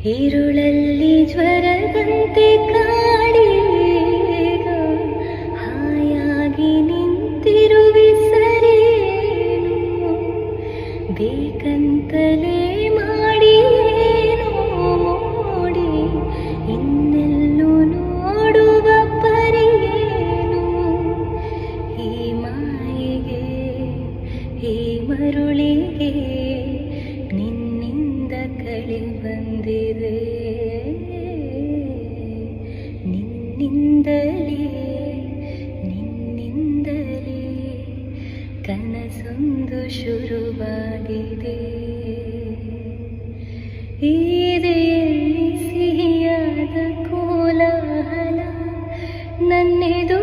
ഇരുളല്ലി ಜ್ವರದಂತೆ ಕಾಡಿ ಹಾಯಾಗಿ ನಿಂತಿರುವೆ ಸರೇನು ಬೇಕಂತಲೇ ಮಾಡಿ ನೋಡಿ ಇನ್ನೆಲ್ಲೂ ನೋಡುವ ಪರಿಯೇನು ಈ ಮಾಯಿಗೆ ಈ ಮರುಳಿಗೆ ನಿನ್ನಿಂದಲೇ ನಿನ್ನಿಂದಲೇ ಕನಸೊಂದು ಶುರುವಾಗಿದೆ. ಸಿಹಿಯಾದ ಕೋಲಾಹಲ ನನ್ನೆದುರಲ್ಲಿ